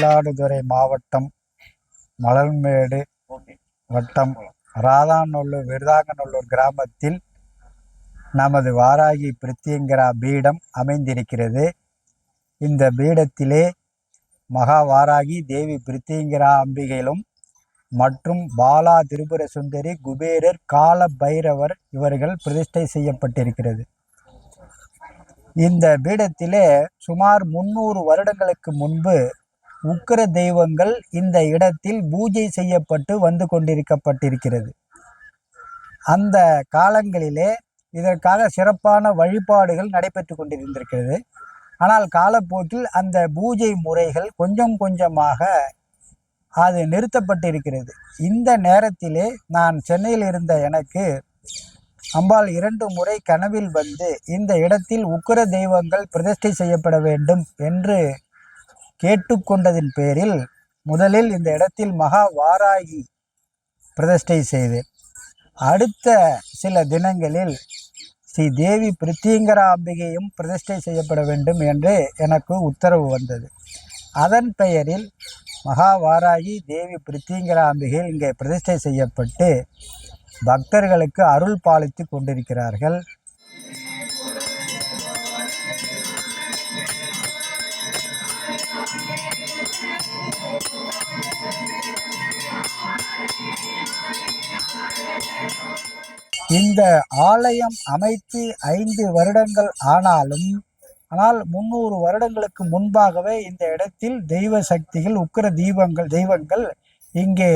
மயிலாடுதுறை மாவட்டம் மலர்மேடு வட்டம் ராதாநல்லூர் விருதாங்கநல்லூர் கிராமத்தில் நமது வாராகி பிரித்தியங்கரா பீடம் அமைந்திருக்கிறது. இந்த பீடத்திலே மகா வாராகி தேவி பிரித்தியங்கரா அம்பிகையிலும் மற்றும் பாலா திரிபுர சுந்தரி குபேரர் கால பைரவர் இவர்கள் பிரதிஷ்டை செய்யப்பட்டிருக்கிறது. இந்த பீடத்திலே சுமார் முன்னூறு வருடங்களுக்கு முன்பு உக்கிர தெய்வங்கள் இந்த இடத்தில் பூஜை செய்யப்பட்டு வந்து கொண்டிருக்கப்பட்டிருக்கிறது. அந்த காலங்களிலே இதற்காக சிறப்பான வழிபாடுகள் நடைபெற்று கொண்டிருந்திருக்கிறது. ஆனால் காலப்போக்கில் அந்த பூஜை முறைகள் கொஞ்சம் கொஞ்சமாக அது நிறுத்தப்பட்டிருக்கிறது. இந்த நேரத்திலே நான் சென்னையில் இருந்த எனக்கு அம்பாள் இரண்டு முறை கனவில் வந்து இந்த இடத்தில் உக்கிர தெய்வங்கள் பிரதிஷ்டை செய்யப்பட வேண்டும் என்று கேட்டுக்கொண்டதின் பேரில் முதலில் இந்த இடத்தில் மகா வாராகி பிரதிஷ்டை செய்தேன் அடுத்த சில தினங்களில் ஸ்ரீ தேவி பிரித்திங்கராம்பிகையும் பிரதிஷ்டை செய்யப்பட வேண்டும் என்று எனக்கு உத்தரவு வந்தது. அதன் பெயரில் மகா வாராகி தேவி பிரித்தியங்கரா இங்கே பிரதிஷ்டை செய்யப்பட்டு பக்தர்களுக்கு அருள் பாலித்து கொண்டிருக்கிறார்கள். இந்த ஆலயம் அமைத்து ஐந்து வருடங்கள் ஆனாலும் ஆனால் முன்னூறு வருடங்களுக்கு முன்பாகவே இந்த இடத்தில் தெய்வ சக்திகள் உக்கிர தீபங்கள் தெய்வங்கள் இங்கே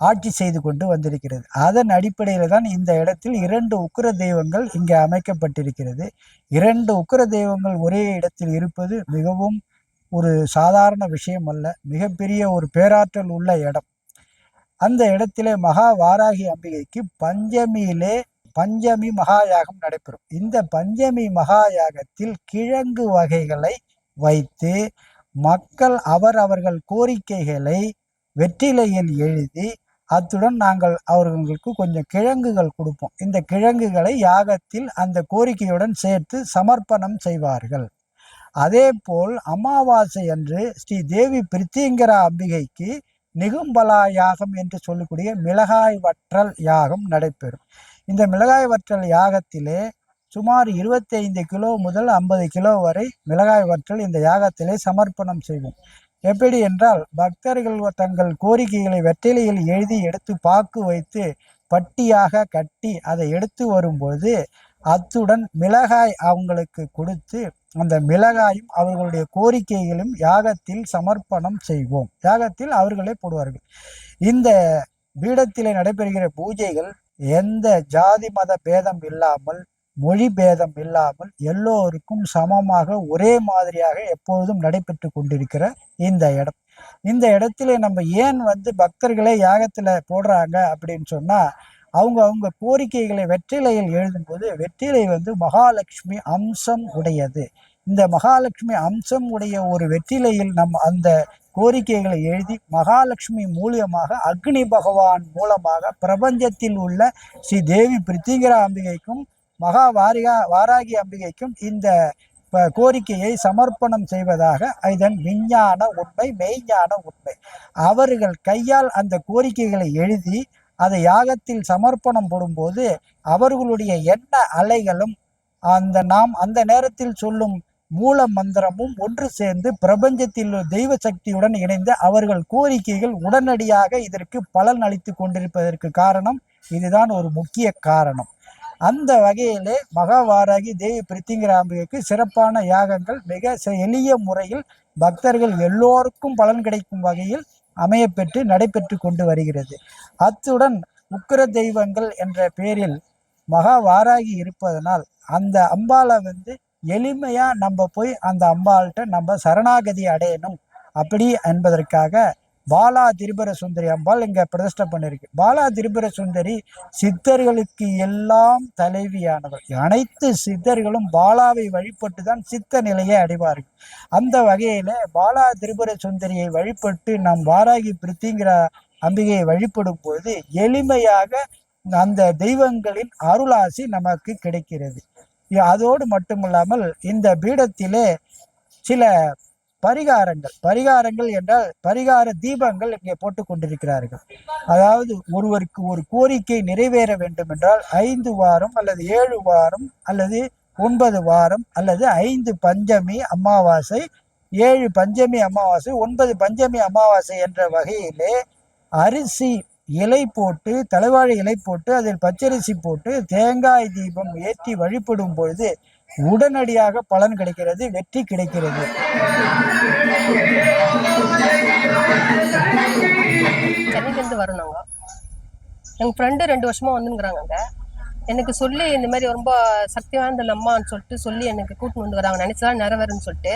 ஆட்சி செய்து கொண்டு வந்திருக்கிறது. அதன் அடிப்படையில் தான் இந்த இடத்தில் இரண்டு உக்கிர தெய்வங்கள் இங்கே அமைக்கப்பட்டிருக்கிறது. இரண்டு உக்கிர தெய்வங்கள் ஒரே இடத்தில் இருப்பது மிகவும் ஒரு சாதாரண விஷயம் அல்ல. மிகப்பெரிய ஒரு பேராற்றல் உள்ள இடம். அந்த இடத்திலே மகா வாராகி அம்பிகைக்கு பஞ்சமியிலே பஞ்சமி மகாயாகம் நடைபெறும். இந்த பஞ்சமி மகா யாகத்தில் கிழங்கு வகைகளை வைத்து மக்கள் அவர் அவர்கள் கோரிக்கைகளை வெற்றிலையில் எழுதி அத்துடன் நாங்கள் அவர்களுக்கு கொஞ்சம் கிழங்குகள் கொடுப்போம். இந்த கிழங்குகளை யாகத்தில் அந்த கோரிக்கையுடன் சேர்த்து சமர்ப்பணம் செய்வார்கள். அதே போல் அமாவாசை அன்று ஸ்ரீ தேவி பிரித்திங்கரா அம்பிகைக்கு நிகும்பலா யாகம் என்று சொல்லக்கூடிய மிளகாய் வற்றல் யாகம் நடைபெறும். இந்த மிளகாய் வற்றல் யாகத்திலே சுமார் இருபத்தி ஐந்து கிலோ முதல் ஐம்பது கிலோ வரை மிளகாய் வற்றல் இந்த யாகத்திலே சமர்ப்பணம் செய்வோம். எப்படி என்றால் பக்தர்கள் தங்கள் கோரிக்கைகளை வெற்றிலையில் எழுதி எடுத்து பாக்கு வைத்து பட்டியாக கட்டி அதை எடுத்து வரும்போது அத்துடன் மிளகாய் அவங்களுக்கு கொடுத்து அந்த மிளகாயும் அவர்களுடைய கோரிக்கைகளும் யாகத்தில் சமர்ப்பணம் செய்வோம். யாகத்தில் அவர்களே போடுவார்கள். இந்த பீடத்திலே நடைபெறுகிற பூஜைகள் எந்த ஜாதி மத பேதம் இல்லாமல் மொழி பேதம் இல்லாமல் எல்லோருக்கும் சமமாக ஒரே மாதிரியாக எப்பொழுதும் நடைபெற்று கொண்டிருக்கிற இந்த இடம். இந்த இடத்துல நம்ம ஏன் வந்து பக்தர்களே யாகத்துல போடுறாங்க அப்படின்னு சொன்னா அவங்க அவங்க கோரிக்கைகளை வெற்றிலையில் எழுதும்போது வெற்றிலை வந்து மகாலட்சுமி அம்சம் உடையது. இந்த மகாலட்சுமி அம்சம் உடைய ஒரு வெற்றிலையில் நம் அந்த கோரிக்கைகளை எழுதி மகாலட்சுமி மூலியமாக அக்னி பகவான் மூலமாக பிரபஞ்சத்தில் உள்ள ஸ்ரீ தேவி பிரித்திங்கரா அம்பிகைக்கும் மகா வாரிகா வாராகி அம்பிகைக்கும் இந்த கோரிக்கையை சமர்ப்பணம் செய்வதாக இதன் விஞ்ஞான உண்மை மெய்ஞான உண்மை. அவர்கள் கையால் அந்த கோரிக்கைகளை எழுதி அதை யாகத்தில் சமர்ப்பணம் போடும்போது அவர்களுடைய எண்ண அலைகளும் அந்த நாம் அந்த நேரத்தில் சொல்லும் மூல மந்திரமும் ஒன்று சேர்ந்து பிரபஞ்சத்தில் தெய்வ சக்தியுடன் இணைந்து அவர்கள் கோரிக்கைகள் உடனடியாக இதற்கு பலன் அளித்து கொண்டிருப்பதற்கு காரணம் இதுதான் ஒரு முக்கிய காரணம். அந்த வகையிலே மகாவாராகி தேவி பிரித்திங்கிராம்பிகைக்கு சிறப்பான யாகங்கள் மிக எளிய முறையில் பக்தர்கள் எல்லோருக்கும் பலன் கிடைக்கும் வகையில் அமையப்பெற்று நடைபெற்று கொண்டு வருகிறது. அத்துடன் உக்கிர தெய்வங்கள் என்ற பெயரில் மகா வாராகி இருப்பதனால் அந்த அம்பாலை வந்து எளிமையா நம்ம போய் அந்த அம்பாள்கிட்ட நம்ம சரணாகதி அடையணும் அப்படி என்பதற்காக பாலா திரிபுர சுந்தரி அம்பாள் இங்கே பிரதிஷ்டை பண்ணிருக்கு. பாலா திரிபுர சுந்தரி சித்தர்களுக்கு எல்லாம் தலைவியானவர். அனைத்து சித்தர்களும் பாலாவை வழிபட்டு தான் சித்த நிலையை அடைவார்கள். அந்த வகையில் பாலா திரிபுர சுந்தரியை வழிபட்டு நம் வாராகி பிரித்திங்கிற அம்பிகையை வழிபடும் போது எளிமையாக அந்த தெய்வங்களின் அருளாசி நமக்கு கிடைக்கிறது. அதோடு மட்டுமல்லாமல் இந்த பீடத்திலே சில பரிகாரங்கள். பரிகாரங்கள் என்றால் பரிகார தீபங்கள் இங்கே போட்டு கொண்டிருக்கிறார்கள். அதாவது ஒருவருக்கு ஒரு கோரிக்கை நிறைவேற வேண்டும் என்றால் ஐந்து வாரம் அல்லது ஏழு வாரம் அல்லது ஒன்பது வாரம் அல்லது ஐந்து பஞ்சமி அமாவாசை ஏழு பஞ்சமி அமாவாசை ஒன்பது பஞ்சமி அமாவாசை என்ற வகையிலே அரிசி இலை போட்டு தலைவாழை இலை போட்டு அதில் பச்சரிசி போட்டு தேங்காய் தீபம் ஏற்றி வழிபடும் பொழுது உடனடியாக பலன் கிடைக்கிறது வெற்றி கிடைக்கிறது. சென்னையிலேருந்து வரணுங்க. எங்கள் ஃப்ரெண்டு ரெண்டு வருஷமாக வந்துங்கிறாங்க அங்கே எனக்கு சொல்லி இந்த மாதிரி ரொம்ப சக்தி வாய்ந்த அம்மான்னு சொல்லிட்டு சொல்லி எனக்கு கூட்டின்னு வந்துக்கிறாங்க நினச்சதா நிறைவேறுன்னு சொல்லிட்டு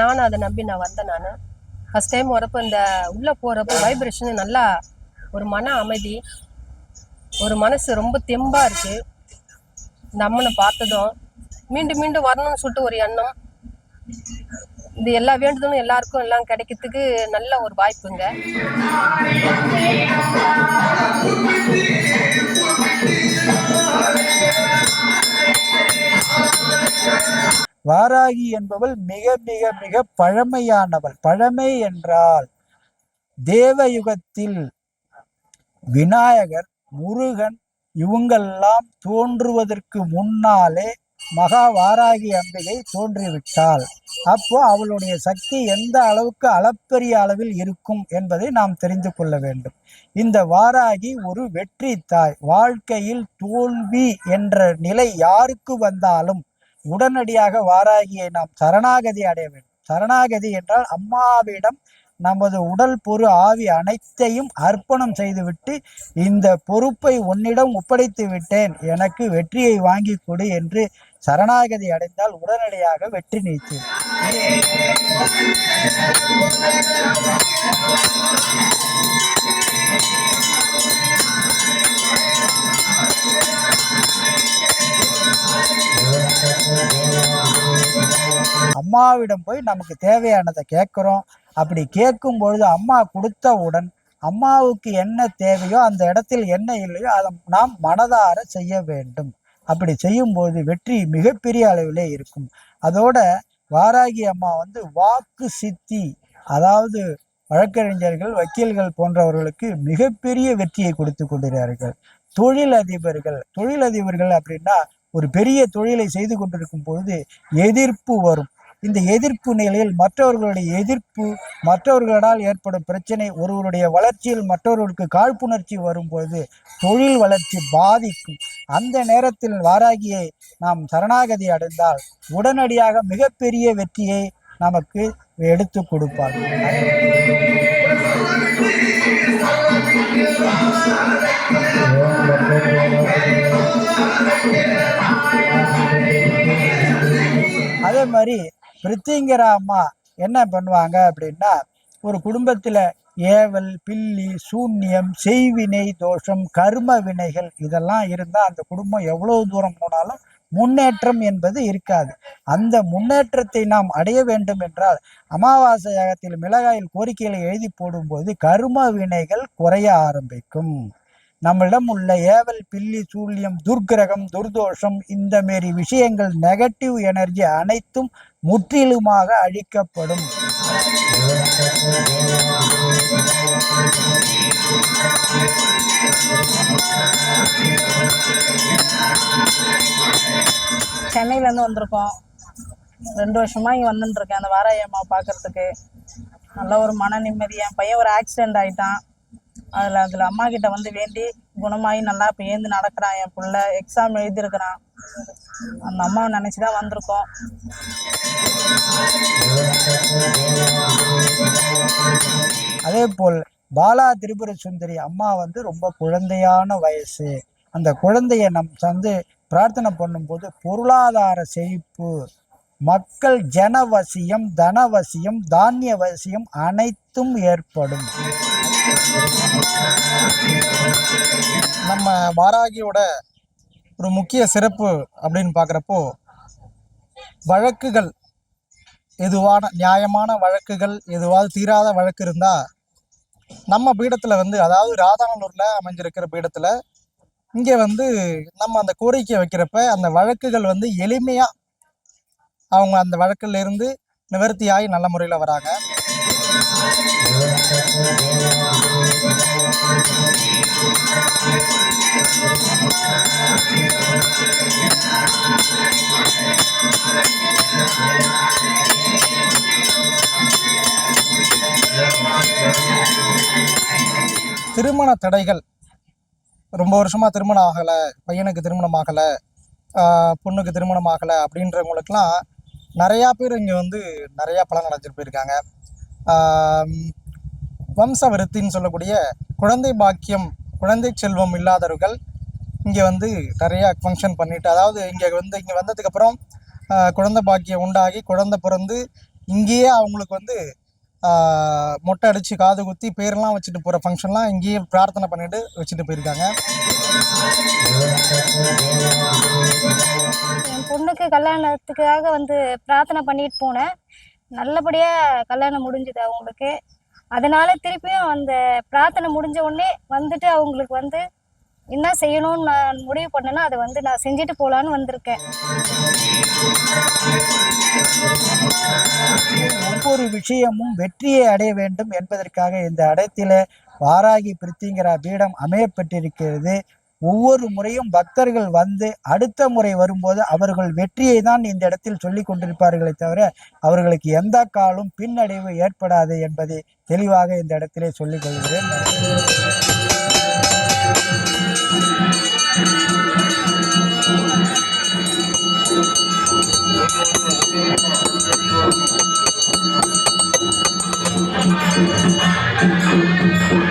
நானும் அதை நம்பி நான் வந்தேன் நான். ஃபஸ்ட் டைம் வரப்போ இந்த உள்ளே போகிறப்போ வைப்ரேஷன் நல்லா ஒரு மன அமைதி ஒரு மனசு ரொம்ப தெம்பாக இருக்குது இந்த அம்மனை பார்த்ததும் மீண்டும் மீண்டும் வரணும்னு சொல்லிட்டு ஒரு எண்ணம். இது எல்லா வேண்டுதலும் எல்லாருக்கும் எல்லாம் கிடைக்கிறதுக்கு நல்ல ஒரு வாய்ப்புங்க. வாராகி என்பவள் மிக மிக மிக பழமையானவள். பழமை என்றால் தேவயுகத்தில் விநாயகர் முருகன் இவங்கெல்லாம் தோன்றுவதற்கு முன்னாலே மகா வாராகி அம்பிகை தோன்றிவிட்டாள். அப்போ அவளுடைய சக்தி எந்த அளவுக்கு அளப்பரிய அளவில் இருக்கும் என்பதை நாம் தெரிந்து கொள்ள வேண்டும். இந்த வாராகி ஒரு வெற்றி தாய். வாழ்க்கையில் தோல்வி என்ற நிலை யாருக்கு வந்தாலும் உடனடியாக வாராகியை நாம் சரணாகதி அடைய வேண்டும். சரணாகதி என்றால் அம்மாவிடம் நமது உடல் பொறு ஆவி அனைத்தையும் அர்ப்பணம் செய்துவிட்டு இந்த பொறுப்பை உன்னிடம் ஒப்படைத்து விட்டேன். எனக்கு வெற்றியை வாங்கி கொடு என்று சரணாகதி அடைந்தால் உடனடியாக வெற்றி நிச்சயம் அம்மாவிடம் போய் நமக்கு தேவையானதை கேட்குறோம். அப்படி கேட்கும் பொழுது அம்மா கொடுத்தவுடன் அம்மாவுக்கு என்ன தேவையோ அந்த இடத்தில் என்ன இல்லையோ அதை நாம் மனதார செய்ய வேண்டும். அப்படி செய்யும்போது வெற்றி மிகப்பெரிய அளவிலே இருக்கும். அதோட வாராகி அம்மா வந்து வாக்கு சித்தி அதாவது வழக்கறிஞர்கள் வக்கீல்கள் போன்றவர்களுக்கு மிகப்பெரிய வெற்றியை கொடுத்து கொண்டிருக்கிறார்கள். தொழிலதிபர்கள் தொழிலதிபர்கள் அப்படின்னா ஒரு பெரிய தொழிலை செய்து கொண்டிருக்கும் பொழுது எதிர்ப்பு வரும் இந்த எதிர்ப்பு நிலையில் மற்றவர்களுடைய எதிர்ப்பு மற்றவர்களால் ஏற்படும் பிரச்சனை ஒருவருடைய வளர்ச்சியில் மற்றவர்களுக்கு காழ்ப்புணர்ச்சி வரும்பொழுது தொழில் வளர்ச்சி பாதிக்கும் அந்த நேரத்தில் வாராகியை நாம் சரணாகதி அடைந்தால் உடனடியாக மிகப்பெரிய வெற்றியை நமக்கு எடுத்து கொடுப்பார் Yeah. மாதிரி பிரித்திங்கிற அம்மா என்ன பண்ணுவாங்க அப்படின்னா ஒரு குடும்பத்துல ஏவல் பில்லி சூன்யம் செய்வினை தோஷம் கர்ம வினைகள் இதெல்லாம் இருந்தா அந்த குடும்பம் எவ்வளவு தூரம் போனாலும் முன்னேற்றம் என்பது இருக்காது. அந்த முன்னேற்றத்தை நாம் அடைய வேண்டும் என்றால் அமாவாசை யாகத்தில் மிளகாயில் கோரிக்கைகளை எழுதி போடும்போது கர்ம வினைகள் குறைய ஆரம்பிக்கும். நம்மிடம் உள்ள ஏவல் பில்லி சூழ்யம் துர்கிரகம் துர்தோஷம் இந்த மாரி விஷயங்கள் நெகட்டிவ் எனர்ஜி அனைத்தும் முற்றிலுமாக அழிக்கப்படும். சென்னையிலேருந்து வந்திருக்கோம். ரெண்டு வருஷமா இங்கே வந்துட்டு அந்த வாராயம்மா பார்க்கறதுக்கு நல்ல ஒரு மன நிம்மதி. என் பையன் ஒரு ஆக்சிடென்ட் ஆயிட்டான். அதில் அதில் அம்மா கிட்ட வந்து வேண்டி குணமாகி நல்லா இப்போ ஏந்து நடக்கிறான் என் பிள்ளை. எக்ஸாம் எழுதியிருக்கிறான். அந்த அம்மாவை நினச்சி தான் வந்திருக்கோம். அதே போல் பாலா திரிபுர சுந்தரி அம்மா வந்து ரொம்ப குழந்தையான வயசு. அந்த குழந்தைய நம் வந்து பிரார்த்தனை பண்ணும்போது பொருளாதார செழிப்பு மக்கள் ஜனவசியம் தனவசியம் தானிய வசியம் அனைத்தும் ஏற்படும். நம்ம வாராகியோட ஒரு முக்கிய சிறப்பு அப்படின்னு பார்க்குறப்போ வழக்குகள் எதுவான நியாயமான வழக்குகள் எதுவாவது தீராத வழக்கு இருந்தால் நம்ம பீடத்தில் வந்து அதாவது ராதானூரில் அமைஞ்சிருக்கிற பீடத்தில் இங்கே வந்து நம்ம அந்த கோரிக்கை வைக்கிறப்ப அந்த வழக்குகள் வந்து எளிமையாக அவங்க அந்த வழக்கிலிருந்து நிவர்த்தியாகி நல்ல முறையில் வராங்க. திருமண தடைகள். ரொம்ப வருஷமாக திருமணம் ஆகலை பையனுக்கு திருமணம் ஆகலை பொண்ணுக்கு திருமணம் ஆகலை அப்படின்றவங்களுக்குலாம் நிறையா பேர் இங்கே வந்து நிறையா பலன் அடைஞ்சிட்டு போயிருக்காங்க. வம்ச விருத்தின்னு சொல்லக்கூடிய குழந்தை பாக்கியம் குழந்தை செல்வம் இல்லாதவர்கள் இங்கே வந்து நிறையா ஃபங்க்ஷன் பண்ணிட்டு அதாவது இங்கே வந்து இங்கே வந்ததுக்கப்புறம் குழந்தை பாக்கியம் உண்டாகி குழந்தை பிறந்து இங்கேயே அவங்களுக்கு வந்து மொட்டை அடித்து காது குத்தி பேர்லாம் வச்சுட்டு போகிற ஃபங்க்ஷன்லாம் இங்கேயே பிரார்த்தனை பண்ணிட்டு வச்சுட்டு போயிருக்காங்க. என் பொண்ணுக்கு கல்யாணத்துக்காக வந்து பிரார்த்தனை பண்ணிட்டு போனேன். நல்லபடியாக கல்யாணம் முடிஞ்சுது அவங்களுக்கு. அதனால திருப்பியும் அந்த பிரார்த்தனை முடிஞ்ச உடனே வந்துட்டு அவங்களுக்கு வந்து என்ன செய்யணும்னு நான் முடிவு பண்ணேன்னா அதை வந்து நான் செஞ்சுட்டு போகலான்னு வந்திருக்கேன். ஒவ்வொரு விஷயமும் வெற்றியை அடைய வேண்டும் என்பதற்காக இந்த அடத்தில வாராகி பிரித்திங்கிற பீடம் அமையப்பட்டிருக்கிறது. ஒவ்வொரு முறையும் பக்தர்கள் வந்து அடுத்த முறை வரும்போது அவர்கள் வெற்றியை தான் இந்த இடத்தில் சொல்லி கொண்டிருப்பார்களே தவிர அவர்களுக்கு எந்த காலும் பின்னடைவு ஏற்படாது என்பதை தெளிவாக இந்த இடத்திலே சொல்லிக் கொள்கிறேன். Thank